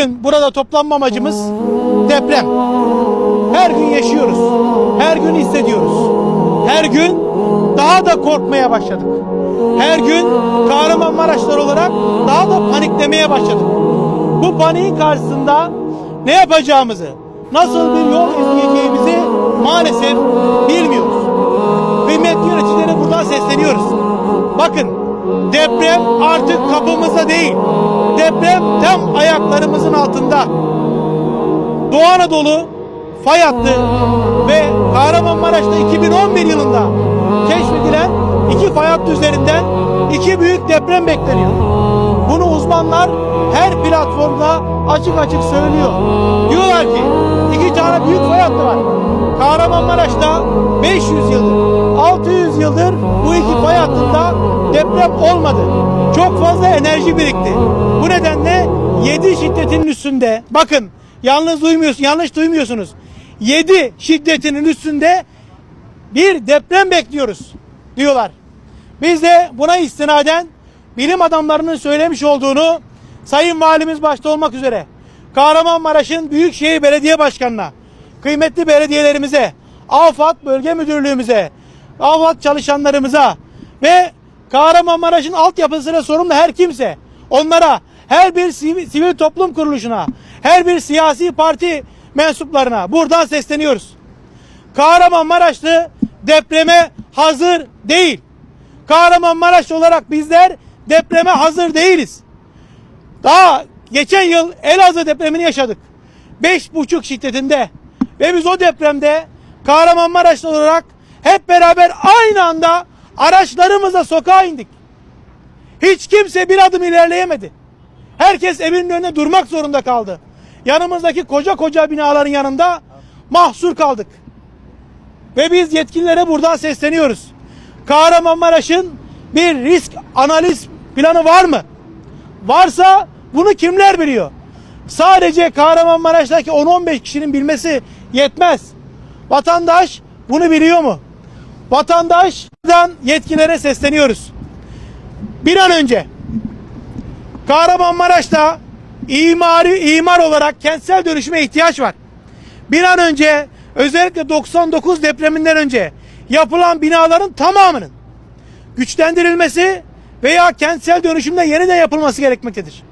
Bugün burada toplanma amacımız deprem. Her gün yaşıyoruz. Her gün hissediyoruz. Her gün daha da korkmaya başladık. Her gün Kahramanmaraşlar olarak daha da paniklemeye başladık. Bu paniğin karşısında ne yapacağımızı, nasıl bir yol izleyeceğimizi maalesef bilmiyoruz. Kıymetli yöneticilere buradan sesleniyoruz. Bakın deprem artık kapımızda değil. Deprem tam ayaklarımızın altında. Doğu Anadolu fay hattı ve Kahramanmaraş'ta 2011 yılında keşfedilen iki fay hattı üzerinden iki büyük deprem bekleniyor. Bunu uzmanlar her platformda açık açık söylüyor. Diyorlar ki iki tane büyük fay hattı var. Kahramanmaraş'ta 500 yıldır, 600 yıldır bu iki fay hattında deprem olmadı. Çok fazla enerji birikti. Bu nedenle 7 şiddetinin üstünde, bakın yalnız duymuyorsunuz, yanlış duymuyorsunuz. 7 şiddetinin üstünde bir deprem bekliyoruz diyorlar. Biz de buna istinaden bilim adamlarının söylemiş olduğunu Sayın Valimiz başta olmak üzere Kahramanmaraş'ın Büyükşehir Belediye Başkanı'na, kıymetli belediyelerimize, AFAD Bölge Müdürlüğümüze, AFAD çalışanlarımıza ve Kahramanmaraş'ın altyapısıyla sorumlu her kimse onlara, her bir sivil, toplum kuruluşuna, her bir siyasi parti mensuplarına buradan sesleniyoruz. Kahramanmaraşlı depreme hazır değil. Kahramanmaraş olarak bizler depreme hazır değiliz. Daha geçen yıl Elazığ depremini yaşadık. Beş buçuk şiddetinde. Ve biz o depremde Kahramanmaraşlı olarak hep beraber aynı anda araçlarımızla sokağa indik. Hiç kimse bir adım ilerleyemedi. Herkes evinin önünde durmak zorunda kaldı. Yanımızdaki koca koca binaların yanında mahsur kaldık. Ve biz yetkililere buradan sesleniyoruz. Kahramanmaraş'ın bir risk analiz planı var mı? Varsa bunu kimler biliyor? Sadece Kahramanmaraş'taki 10-15 kişinin bilmesi yetmez. Vatandaş bunu biliyor mu? Vatandaştan yetkililere sesleniyoruz. Bir an önce Kahramanmaraş'ta imari imar olarak kentsel dönüşüme ihtiyaç var. Bir an önce özellikle 99 depreminden önce yapılan binaların tamamının güçlendirilmesi veya kentsel dönüşümde yeniden yapılması gerekmektedir.